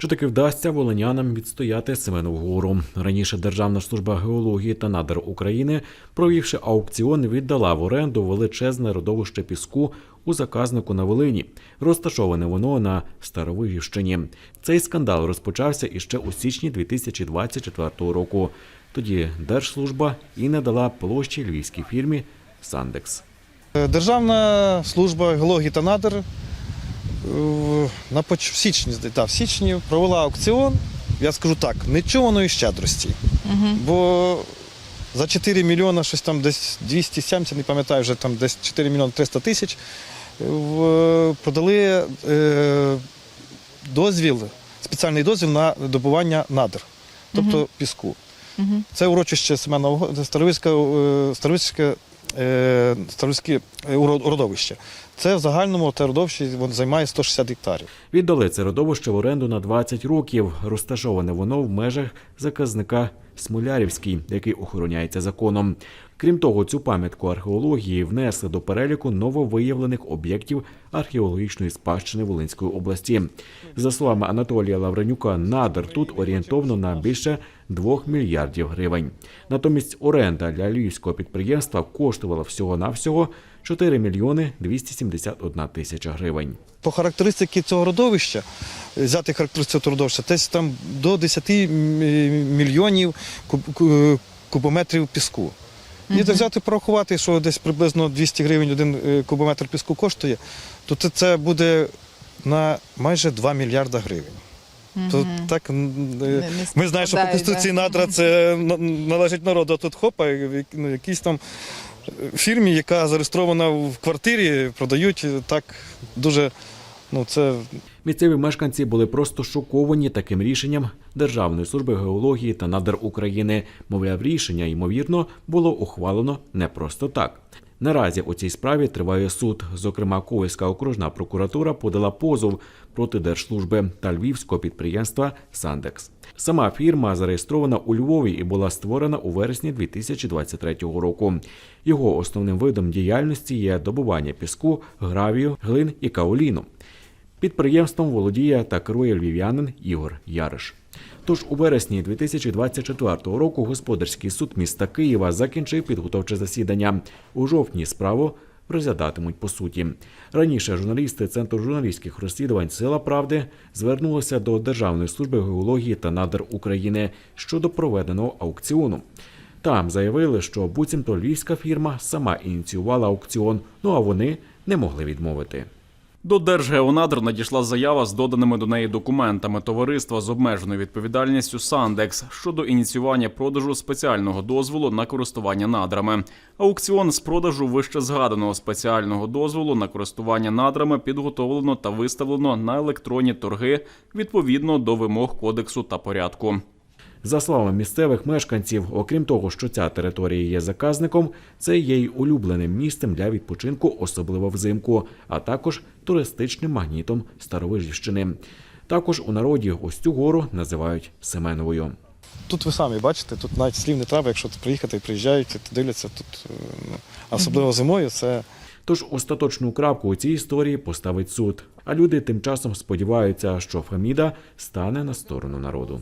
Чи таки вдасться волинянам відстояти Семенову гору? Раніше Державна служба геології та надр України, провівши аукціон, віддала в оренду величезне родовище піску у заказнику на Волині. Розташоване воно на Старовигівщині. Цей скандал розпочався іще у січні 2024 року. Тоді Держслужба і не дала площі львівській фірмі Сандекс. Державна служба геології та надр е, на поч- в січні, та, в січні провела аукціон, я скажу так, нечуваної щедрості. Бо за 4 мільйони, щось там десь 270, не пам'ятаю, вже там десь 4 мільйони 300 тисяч, е, в- продали е, дозвіл, спеціальний дозвіл на добування надр, тобто піску. Це урочище Семена Старовицьке, Старовицьке, Це в загальному те родовище воно займає 160 гектарів. Віддали це родовище в оренду на 20 років. Розташоване воно в межах заказника Смолярівський, який охороняється законом. Крім того, цю пам'ятку археології внесли до переліку нововиявлених об'єктів археологічної спадщини Волинської області. За словами Анатолія Лавренюка, надр тут орієнтовно на більше 2 мільярдів гривень. Натомість оренда для львівського підприємства коштувала всього-навсього 4 мільйони 271 тисяча гривень. По характеристиці цього родовища, взяти характеристику цього родовища, десь там до 10 мільйонів кубометрів піску. І так взяти порахувати, що десь приблизно 200 гривень один е, кубометр піску коштує, то це- це буде на майже 2 мільярда гривень. То так е, не ми знаємо, що по конституції да. надра це належить народу. А тут хопа, ну, якійсь там фірмі, яка зареєстрована в квартирі, продають так дуже. Ну, це Місцеві мешканці були просто шоковані таким рішенням Державної служби геології та надр України. Мовляв, рішення, ймовірно, було ухвалено не просто так. Наразі у цій справі триває суд. Зокрема, Ковальська окружна прокуратура подала позов проти держслужби та львівського підприємства Сандекс. Сама фірма зареєстрована у Львові і була створена у вересні 2023 року. Його основним видом діяльності є добування піску, гравію, глин і каоліну. Підприємством володіє та керує львів'янин Ігор Яриш. Тож у вересні 2024 року господарський суд міста Києва закінчив підготовче засідання. У жовтні справу розглядатимуть по суті. Раніше журналісти Центру журналістських розслідувань Сила Правди звернулися до Державної служби геології та надр України щодо проведеного аукціону. Там заявили, що буцімто львівська фірма сама ініціювала аукціон, ну а вони не могли відмовити. До Держгеонадр надійшла заява з доданими до неї документами товариства з обмеженою відповідальністю Сандекс щодо ініціювання продажу спеціального дозволу на користування надрами. Аукціон з продажу вище згаданого спеціального дозволу на користування надрами підготовлено та виставлено на електронні торги відповідно до вимог кодексу та порядку. За словами місцевих мешканців, окрім того, що ця територія є заказником, це є й улюбленим місцем для відпочинку, особливо взимку, а також туристичним магнітом Старовижівщини. Також у народі ось цю гору називають Семеновою. тут ви самі бачите, тут навіть слів не треба, якщо тут приїхати, приїжджають, то дивляться тут, е, ну, особливо зимою, це Тож остаточну крапку у цій історії поставить суд. А люди тим часом сподіваються, що Феміда стане на сторону народу.